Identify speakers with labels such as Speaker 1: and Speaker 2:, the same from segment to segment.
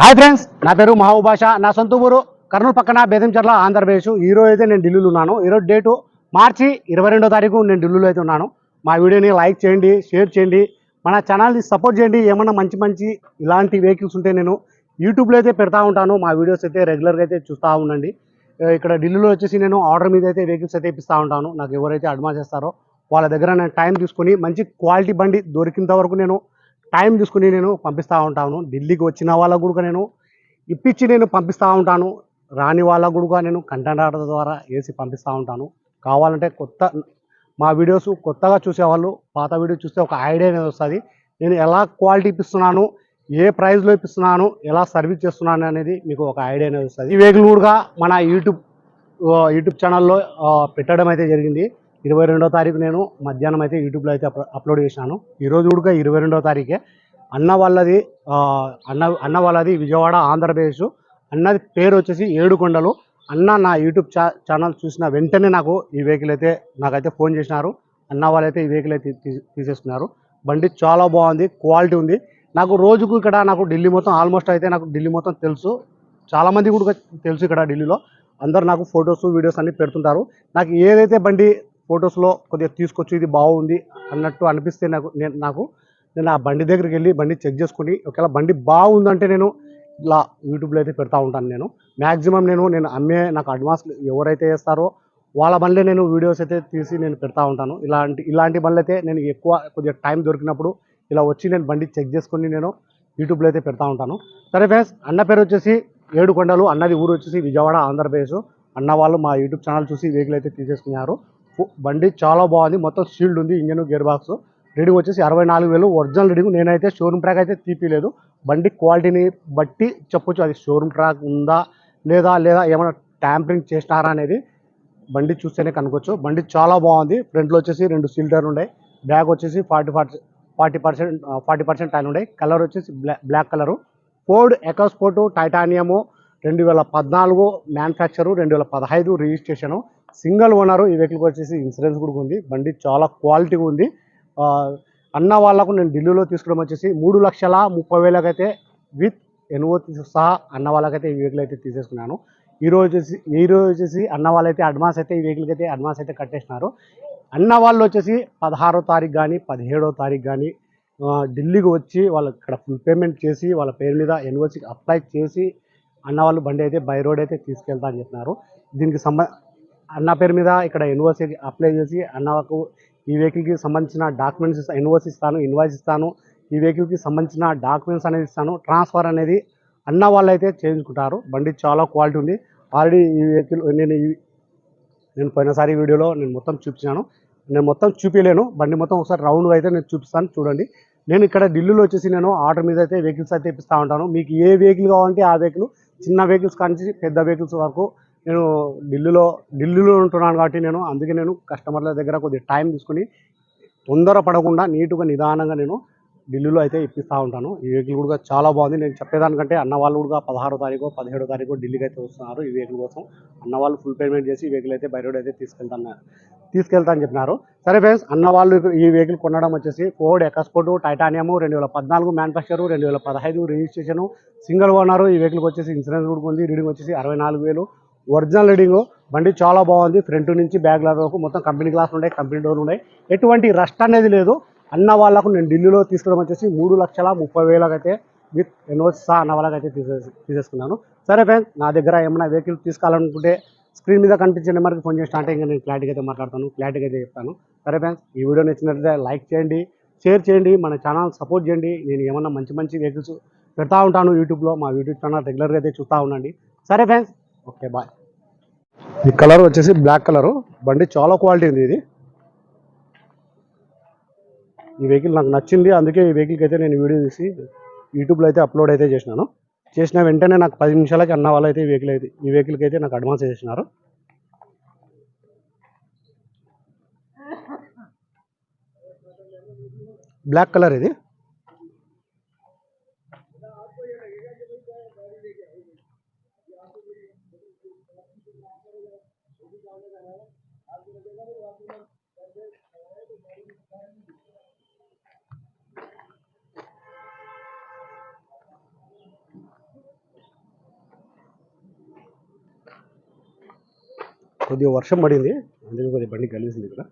Speaker 1: Hi friends నా పేరు మహబూబ్ నా సొంత ఊరు కర్నూలు పక్కన బేదంచర్ల ఆంధ్రప్రదేశ్. ఈరోజు అయితే నేను ఢిల్లీలో ఉన్నాను. ఈరోజు డేటు మార్చి ఇరవై రెండో తారీఖు నేను ఢిల్లీలో అయితే ఉన్నాను. మా వీడియోని లైక్ చేయండి షేర్ చేయండి. మన ఛానల్ని సపోర్ట్ చేయండి. ఏమన్నా మంచి మంచి ఇలాంటి వెహికల్స్ ఉంటే నేను యూట్యూబ్లో అయితే పెడతా ఉంటాను. మా వీడియోస్ అయితే రెగ్యులర్గా అయితే చూస్తూ ఉండండి. ఇక్కడ ఢిల్లీలో వచ్చేసి నేను ఆర్డర్ మీద అయితే వెహికల్స్ అయితే ఇప్పిస్తూ ఉంటాను. నాకు ఎవరైతే అడ్వాన్స్ చేస్తారో వాళ్ళ దగ్గర నేను టైం తీసుకొని మంచి క్వాలిటీ బండి దొరికినంత వరకు నేను టైం తీసుకుని నేను పంపిస్తూ ఉంటాను. ఢిల్లీకి వచ్చిన వాళ్ళకు కూడా నేను ఇప్పించి నేను పంపిస్తూ ఉంటాను. రాని వాళ్ళకు కూడా నేను కంటెంట్ ఆర్డర్ ద్వారా వేసి పంపిస్తూ ఉంటాను. కావాలంటే కొత్త మా వీడియోస్ కొత్తగా చూసేవాళ్ళు పాత వీడియో చూస్తే ఒక ఐడియా అనేది వస్తుంది. నేను ఎలా క్వాలిటీ ఇప్పిస్తున్నాను ఏ ప్రైస్లో ఇప్పిస్తున్నాను ఎలా సర్వీస్ చేస్తున్నాను అనేది మీకు ఒక ఐడియా అనేది వస్తుంది. ఈ వెహికల్ కూడా మన యూట్యూబ్ యూట్యూబ్ ఛానల్లో పెట్టడం అయితే జరిగింది. ఇరవై రెండో తారీఖు నేను మధ్యాహ్నం అయితే యూట్యూబ్లో అయితే అప్లోడ్ చేశాను. ఈరోజు కూడా ఇరవై రెండో తారీఖే. అన్న వాళ్ళది అన్న అన్న వాళ్ళది విజయవాడ ఆంధ్రప్రదేశ్. అన్నది పేరు వచ్చేసి ఏడుకొండలు. అన్న నా యూట్యూబ్ ఛా ఛానల్ చూసిన వెంటనే నాకు ఈ వెహికల్ అయితే నాకైతే ఫోన్ చేసినారు. అన్న వాళ్ళైతే ఈ వెహికల్ అయితే తీ- తీసేసుకున్నారు. బండి చాలా బాగుంది క్వాలిటీ ఉంది. నాకు రోజుకు ఇక్కడ నాకు ఢిల్లీ మొత్తం ఆల్మోస్ట్ అయితే నాకు ఢిల్లీ మొత్తం తెలుసు. చాలామంది కూడా తెలుసు ఇక్కడ ఢిల్లీలో. అందరు నాకు ఫొటోస్ వీడియోస్ అన్నీ పెడుతుంటారు. నాకు ఏదైతే బండి ఫొటోస్లో కొద్దిగా తీసుకొచ్చి ఇది బాగుంది అన్నట్టు అనిపిస్తే నాకు నేను నాకు నేను ఆ బండి దగ్గరికి వెళ్ళి బండి చెక్ చేసుకుని ఒకవేళ బండి బాగుందంటే నేను ఇలా యూట్యూబ్లో అయితే పెడతా ఉంటాను నేను. మ్యాక్సిమం నేను నేను అమ్మే నాకు అడ్వాన్స్ ఎవరైతే వేస్తారో వాళ్ళ బండ్లే నేను వీడియోస్ అయితే తీసి నేను పెడతా ఉంటాను. ఇలాంటి ఇలాంటి బండ్లు అయితే నేను ఎక్కువ కొద్దిగా టైం దొరికినప్పుడు ఇలా వచ్చి నేను బండి చెక్ చేసుకొని నేను యూట్యూబ్లో అయితే పెడతా ఉంటాను. సరే ఫ్రెండ్స్ అన్న పేరు వచ్చేసి ఏడుకొండలు అన్నది ఊరు వచ్చేసి విజయవాడ ఆంధ్రప్రదేశ్. అన్న వాళ్ళు మా యూట్యూబ్ ఛానల్ చూసి వెహికల్ అయితే తీసేసుకున్నారు. బండి చాలా బాగుంది. మొత్తం షీల్డ్ ఉంది ఇంజన్ గేర్ బాక్స్ రీడింగ్ వచ్చేసి అరవై నాలుగు వేలు. ఒరిజినల్ రీడింగ్ నేనైతే షోరూమ్ ట్రాక్ అయితే తీపిలేదు బండి క్వాలిటీని బట్టి చెప్పొచ్చు. అది షోరూమ్ ట్రాక్ ఉందా లేదా లేదా ఏమైనా ట్యాంపరింగ్ చేసినారా అనేది బండి చూస్తేనే కనుకోవచ్చు బండి చాలా బాగుంది. ఫ్రంట్లో వచ్చేసి రెండు సిల్టర్ ఉన్నాయి బ్యాక్ వచ్చేసి forty forty forty percent forty percent tyre ఉన్నాయి కలర్ వచ్చేసి black black colour Ford EcoSport titanium రెండు వేల పద్నాలుగు మ్యానుఫ్యాక్చరు రెండు వేల పదహైదు రిజిస్ట్రేషను సింగల్ ఓనరు ఈ వెహికల్కి వచ్చేసి ఇన్సూరెన్స్ కూడా ఉంది. బండి చాలా క్వాలిటీగా ఉంది. అన్న వాళ్ళకు నేను ఢిల్లీలో తీసుకోవడం వచ్చేసి మూడు లక్షల ముప్పై వేలకైతే విత్ ఎన్ఓ సహా అన్న వాళ్ళకైతే ఈ వెహికల్ అయితే తీసేసుకున్నాను. ఈరోజు వచ్చేసి ఈ రోజు వచ్చేసి అన్న వాళ్ళైతే అడ్వాన్స్ అయితే ఈ వెహికల్కి అయితే అడ్వాన్స్ అయితే కట్టేసినారు. అన్న వాళ్ళు వచ్చేసి పదహారో తారీఖు కానీ పదిహేడో తారీఖు కానీ ఢిల్లీకి వచ్చి వాళ్ళు ఇక్కడ ఫుల్ పేమెంట్ చేసి వాళ్ళ పేరు మీద ఎన్ఓసికి అప్లై చేసి అన్న వాళ్ళు బండి అయితే బై రోడ్ అయితే తీసుకెళ్తా అని చెప్పినారు. దీనికి సంబంధ అన్న పేరు మీద ఇక్కడ ఎన్ఓసి అప్లై చేసి అన్నకు ఈ వెహికల్కి సంబంధించిన డాక్యుమెంట్స్ ఎన్ఓసి ఇస్తాను ఇన్వాయిస్ ఇస్తాను. ఈ వెహికల్కి సంబంధించిన డాక్యుమెంట్స్ అనేది ఇస్తాను. ట్రాన్స్ఫర్ అనేది అన్న వాళ్ళు అయితే చేయించుకుంటారు. బండి చాలా క్వాలిటీ ఉంది. ఆల్రెడీ ఈ వెహికల్ నేను నేను పోయినసారి వీడియోలో నేను మొత్తం చూపించాను నేను మొత్తం చూపించలేను బండి మొత్తం ఒకసారి రౌండ్గా అయితే నేను చూపిస్తాను. చూడండి. నేను ఇక్కడ ఢిల్లీలో వచ్చేసి నేను ఆర్డర్ మీద అయితే వెహికల్స్ అయితే ఇప్పిస్తూ ఉంటాను. మీకు ఏ వెహికల్ కావాలంటే ఆ వెహికల్ చిన్న వెహికల్స్ కానీ పెద్ద వెహికల్స్ వరకు నేను ఢిల్లీలో ఢిల్లీలో ఉంటున్నాను కాబట్టి నేను అందుకే నేను కస్టమర్ల దగ్గర కొద్దిగా టైం తీసుకుని తొందర పడకుండా నీట్గా నిదానంగా నేను ఢిల్లీలో అయితే ఇప్పిస్తూ ఉంటాను. ఈ వెహికల్ కూడా చాలా బాగుంది. నేను చెప్పేదానికంటే అన్న వాళ్ళు కూడా పదహారో తారీఖు పదిహేడో తారీఖు ఢిల్లీకి అయితే వస్తున్నారు. ఈ వెహికల్ కోసం అన్న వాళ్ళు ఫుల్ పేమెంట్ చేసి ఈ వెహికల్ అయితే బై రోడ్ అయితే తీసుకెళ్తాను తీసుకెళ్తా అని చెప్పినారు. సరే ఫ్రెండ్స్ అన్న వాళ్ళు ఈ వెహికల్ కొనడం వచ్చేసి ఫోర్డ్ ఎకస్పోర్టు టైటానియము రెండు వేల పద్నాలుగు మ్యానుఫ్యాక్చరు రెండు వేల పదహైదు రిజిస్ట్రేషన్ సింగిల్ ఓనరు. ఈ వెహికల్కి వచ్చేసి ఇన్సూరెన్స్ కూడా ఉంది. రీడింగ్ వచ్చేసి అరవై నాలుగు వేలు. Original reading. బండి చాలా బాగుంది. ఫ్రంట్ నుంచి బ్యాక్ గ్లాస్ వరకు మొత్తం కంపెనీ గ్లాస్ ఉన్నాయి కంపెనీ డోర్లు ఉన్నాయి. ఎటువంటి రస్ట్ అనేది లేదు. అన్న వాళ్ళకు నేను ఢిల్లీలో తీసుకోవడం వచ్చేసి మూడు లక్షల ముప్పై వేలకైతే విత్ ఎన్ఓసి సహా అన్న వాళ్ళకైతే తీసే తీసేసుకున్నాను. సరే ఫ్రెండ్స్ నా దగ్గర ఏమైనా వెహికల్ తీసుకోవాలనుకుంటే స్క్రీన్ మీద కనిపించే నెంబర్కి ఫోన్ చేసిన అంటే ఇంకా నేను క్లారిటీగా అయితే మాట్లాడతాను. క్లారిటీగా అయితే చెప్తాను. సరే ఫ్రెండ్స్ ఈ వీడియో నచ్చినట్లయితే లైక్ చేయండి షేర్ చేయండి మన ఛానల్ సపోర్ట్ చేయండి. నేను ఏమన్నా మంచి మంచి వెహికల్స్ పెడతా ఉంటాను యూట్యూబ్లో. మా యూట్యూబ్ ఛానల్ రెగ్యులర్గా అయితే చూస్తూ ఉండండి. సరే ఫ్రెండ్స్ ఓకే బాయ్. ఈ కలర్ వచ్చేసి బ్లాక్ కలరు. బండి చాలా క్వాలిటీ ఉంది ఇది. ఈ వెహికల్ నాకు నచ్చింది. అందుకే ఈ వెహికల్కి అయితే నేను వీడియో తీసి యూట్యూబ్లో అయితే అప్లోడ్ అయితే చేసినాను. చేసిన వెంటనే నాకు పది నిమిషాలకి అన్న వాళ్ళు అయితే ఈ వెహికల్ అయితే ఈ వెహికల్కి అయితే నాకు అడ్వాన్స్ చేసినారు. బ్లాక్ కలర్ ఇది. కొద్దిగా వర్షం పడింది. అందుకని కొద్దిగా బండి కలిసింది ఇక్కడ.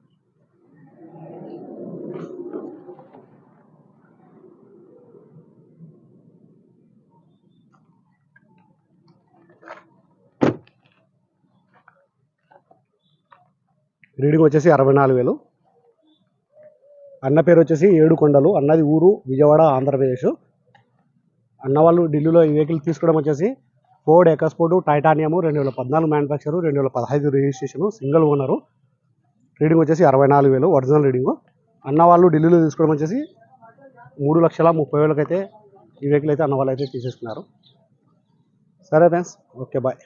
Speaker 1: రీడింగ్ వచ్చేసి అరవై నాలుగు వేలు. అన్న పేరు వచ్చేసి ఏడు కొండలు అన్నది ఊరు విజయవాడ ఆంధ్రప్రదేశ్. అన్న వాళ్ళు ఢిల్లీలో ఈ వెహికల్ తీసుకోవడం వచ్చేసి ఫోర్డ్ ఎకస్పోర్ట్ టైటానియం రెండు వేల పద్నాలుగు మ్యానుఫ్యాక్చర్ రెండు వేల పదహైదు రిజిస్ట్రేషన్ సింగిల్ ఓనరు. రీడింగ్ వచ్చేసి అరవై నాలుగు వేలు ఒరిజినల్ రీడింగు. అన్న వాళ్ళు ఢిల్లీలో తీసుకోవడం వచ్చేసి మూడు లక్షల ముప్పై వేలకైతే ఈ వెహికల్ అయితే అన్న వాళ్ళు అయితే తీసేసుకున్నారు. సరే ఫ్రెండ్స్ ఓకే బాయ్.